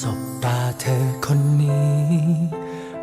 สบตาเธอคนนี้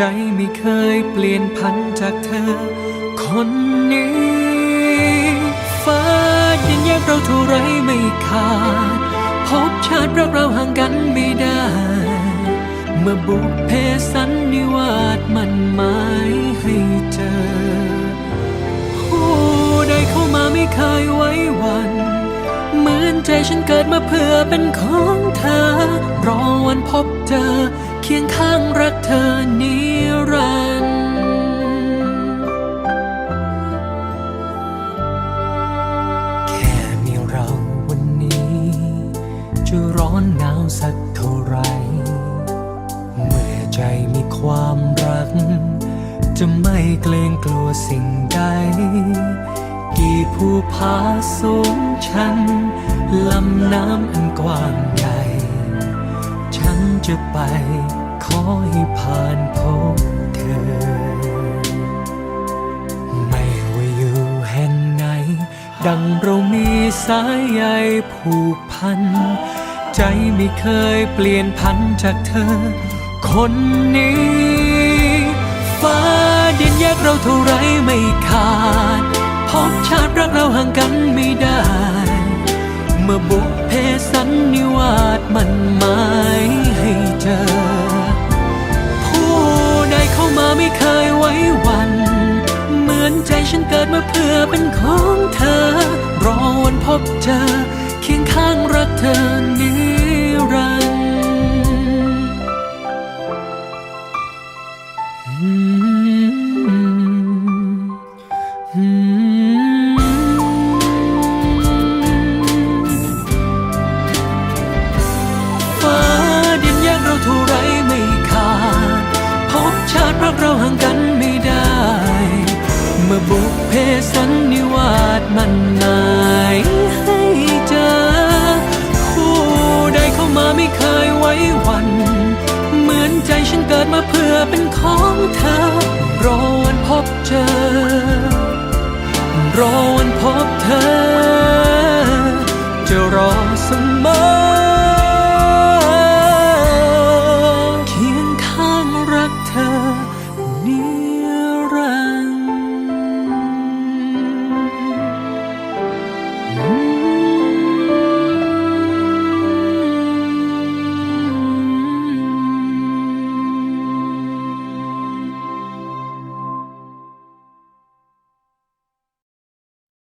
ใจไม่เคยเปลี่ยนพันจากเธอ คนนี้ ฟ้าดินแยกเราเท่าไรไม่ขาด พบชาติรักเราห่างกันไม่ได้ เมื่อบุพเพสันนิวาสมันหมายให้เจอ ผู้ใดเข้ามาไม่เคยไว้วันเหมือนใจฉันเกิดมาเพื่อเป็นของเธอ รอวันพบเจอ เคียงข้างรักเธอ ร้อนหนาวสักเท่าไร เมื่อใจมีความรัก จะไม่เกรงกลัวสิ่งใด กี่ภูผาสูงชัน ลำน้ำอันกว้างใหญ่ ฉันจะไปขอให้ผ่านพบเธอ ไม่ว่าอยู่แห่งไหน ดังเรามีสายใยผูกพัน ใจไม่เคยเปลี่ยนพันจากเธอ คนนี้ ฟ้าดินแยกเราเท่าไรไม่ขาดพบชาติรักเราห่างกันไม่ได้ เมื่อบุพเพสันนิวาสมันหมายให้เจอ ผู้ใดเข้ามาไม่เคยไว้วัน เหมือนใจฉันเกิดมาเพื่อเป็นของเธอ รอวันพบเจอเคียงข้างรักเธอนิ เราเท่าไรไม่ขาดพบชาติรักเราห่างกันไม่ได้ เมื่อบุพเพสันนิวาสมันหมายื่อเป็นของเธอ รอวันพบเจอ รอวันพบเธอ